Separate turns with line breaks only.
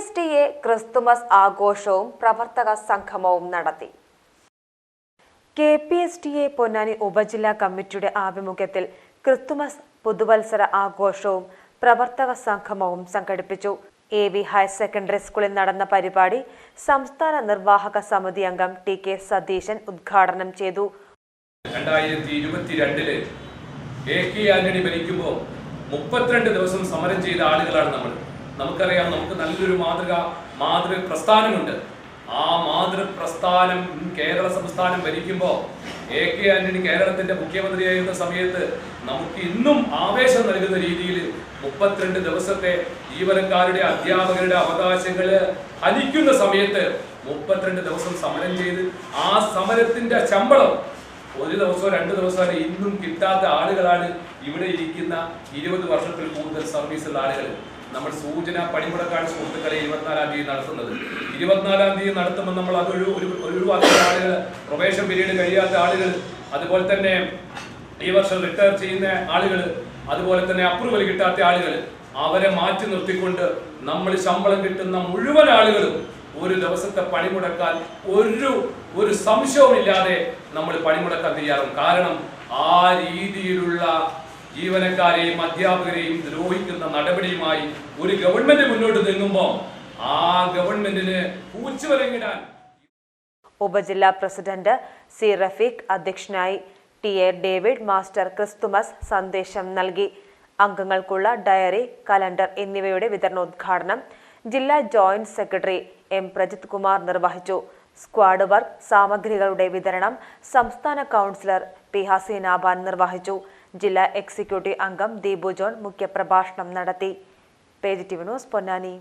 S T A Christmas ആഘോഷവും പ്രവർത്തക സംഗമവും നടത്തി. K P S T A Ponnani ഉപജില്ലാ കമ്മിറ്റിയുടെ ആഭിമുഖ്യത്തിൽ ക്രിസ്തുമസ് പുതുവത്സര ആഘോഷവും പ്രവർത്തക സംഗമവും സംഘടിപ്പിച്ചു. എ വി ഹയർ സെക്കൻഡറി സ്കൂളിൽ നടന്ന പരിപാടി സംസ്ഥാന നിർവാഹക സമിതി അംഗം ടി കെ സതീശൻ ഉദ്ഘാടനം ചെയ്തു.
രണ്ടായിരത്തി ഇരുപത്തിരണ്ടിൽ എ കെ ആന്റണി ഭരിക്കുമ്പോൾ മുപ്പത്തിരണ്ട് ദിവസം സമരം ചെയ്ത ആളുകളാണ് നമ്മൾ നമുക്കറിയാം നമുക്ക് നല്ലൊരു മാതൃക മാതൃ പ്രസ്ഥാനമുണ്ട്. ആ മാതൃ പ്രസ്ഥാനം കേരള സംസ്ഥാനം ഭരിക്കുമ്പോൾ എ കെ ആന്റണി കേരളത്തിന്റെ മുഖ്യമന്ത്രിയായിരുന്ന സമയത്ത് നമുക്ക് ഇന്നും ആവേശം നൽകുന്ന രീതിയിൽ മുപ്പത്തിരണ്ട് ദിവസത്തെ ജീവനക്കാരുടെ അധ്യാപകരുടെ അവകാശങ്ങൾ ഹനിക്കുന്ന സമയത്ത് മുപ്പത്തിരണ്ട് ദിവസം സമരം ചെയ്ത് ആ സമരത്തിന്റെ ശമ്പളം ഒരു ദിവസമോ രണ്ട് ദിവസമോ ഇന്നും കിട്ടാത്ത ആളുകളാണ് ഇവിടെ ഇരിക്കുന്ന ഇരുപത് വർഷത്തിൽ കൂടുതൽ സർവീസുള്ള ആളുകൾ. നമ്മൾ സൂചന പണിമുടക്കാട് സുഹൃത്തുക്കളെ ഇരുപത്തിനാലാം തീയതി നടത്തുന്നത്. ഇരുപത്തിനാലാം തീയതി നടത്തുമ്പോൾ നമ്മൾ അതൊരു ഒരു ഒഴിവാക്കുന്ന ആളുകൾ പ്രൊബേഷൻ പീരീഡ് കഴിയാത്ത ആളുകൾ അതുപോലെ തന്നെ ഈ വർഷം റിട്ടയർ ചെയ്യുന്ന ആളുകൾ അതുപോലെ തന്നെ അപ്രൂവൽ കിട്ടാത്ത ആളുകൾ അവരെ മാറ്റി നിർത്തിക്കൊണ്ട് നമ്മൾ ശമ്പളം കിട്ടുന്ന മുഴുവൻ ആളുകളും ഒരു ദിവസത്തെ പണിമുടക്കാൻ ഒരു ഒരു സംശയവുമില്ലാതെ നമ്മൾ പണിമുടക്കാൻ തയ്യാറും. കാരണം ആ രീതിയിലുള്ള ജീവനക്കാരെയും അധ്യാപകരെയും ദ്രോഹിക്കുന്ന നടപടിയുമായി ഒരു ഗവൺമെന്റ് മുന്നോട്ട് നീങ്ങുമ്പോൾ ആ ഗവൺമെന്റിന് പൂച്ചുവരങ്ങിടാൻ
ഉപജില്ലാ പ്രസിഡന്റ് സി റഫീഖ് അധ്യക്ഷനായി T A David master Christmas സന്ദേശം നൽകി. അംഗങ്ങൾക്കുള്ള ഡയറി കലണ്ടർ എന്നിവയുടെ വിതരണോദ്ഘാടനം ജില്ലാ joint secretary M Prajith Kumar നിർവഹിച്ചു. സ്ക്വാഡ് വർക്ക് സാമഗ്രികളുടെ വിതരണം സംസ്ഥാന കൗൺസിലർ പി ഹസീനാബാൻ നിർവഹിച്ചു. ജില്ലാ എക്സിക്യൂട്ടീവ് അംഗം ദീപു ജോൺ മുഖ്യപ്രഭാഷണം നടത്തി. Page T V news Ponnani.